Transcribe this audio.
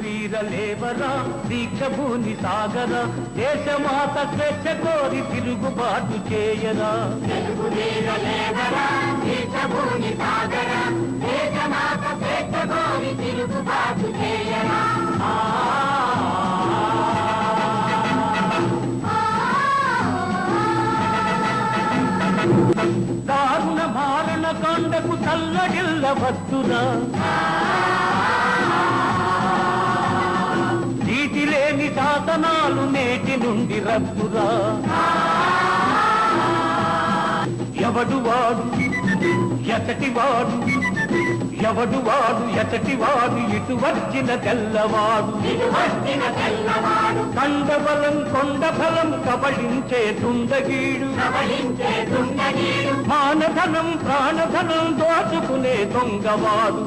వీరలేవరా? దీక్ష భూని సాగర? దేశమాత స్వేచ్ఛ కోరి తిరుగుబాటు చేయరా? దారుణ మారణ కాండకు తల్లడిల్ల వద్దురా శాసనాలు నేటి నుండి రద్దురా. ఎవడు వాడు? ఎతటి వాడు? ఎవడు వాడు? ఎతటి వాడు? ఇటు వచ్చిన తెల్లవాడు. కండబలం కొండబలం కబళించే దుండగీడు మానధనం ప్రాణధనం దోచుకునే దొంగవాడు.